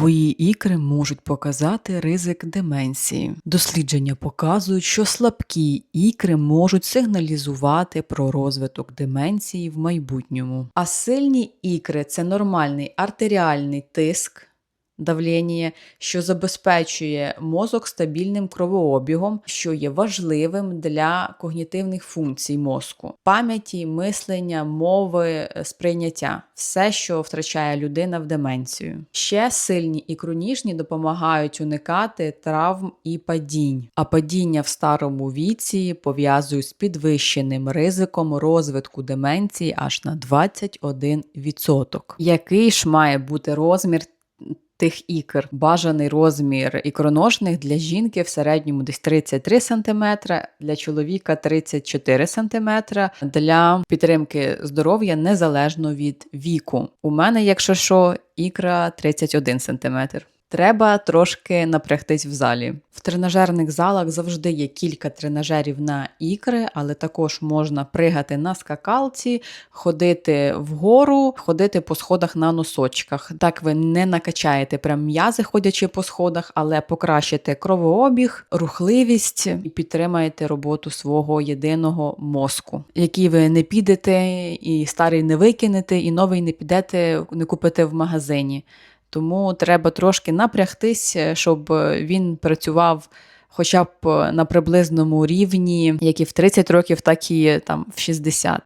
Твої ікри можуть показати ризик деменції. Дослідження показують, що слабкі ікри можуть сигналізувати про розвиток деменції в майбутньому. А сильні ікри це нормальний артеріальний тиск. Давлення, що забезпечує мозок стабільним кровообігом, що є важливим для когнітивних функцій мозку, пам'яті, мислення, мови, е, сприйняття все, що втрачає людина в деменцію. Ще сильні ікроніжні допомагають уникати травм і падінь. А падіння в старому віці пов'язують з підвищеним ризиком розвитку деменції аж на 21%. Який ж має бути розмір тих ікр. Бажаний розмір ікроножних для жінки в середньому десь 33 см, для чоловіка 34 см, для підтримки здоров'я незалежно від віку. У мене, якщо що, ікра 31 см. Треба трошки напрягтись в залі. В тренажерних залах завжди є кілька тренажерів на ікри, але також можна пригати на скакалці, ходити вгору, ходити по сходах на носочках. Так ви не накачаєте прям м'язи, ходячи по сходах, але покращите кровообіг, рухливість і підтримаєте роботу свого єдиного мозку, який ви не підете, і старий не викинете, і новий не підете, не купите в магазині. Тому треба трошки напрягтись, е, щоб він працював хоча б на приблизному рівні, як і в 30 років, так і там в 60.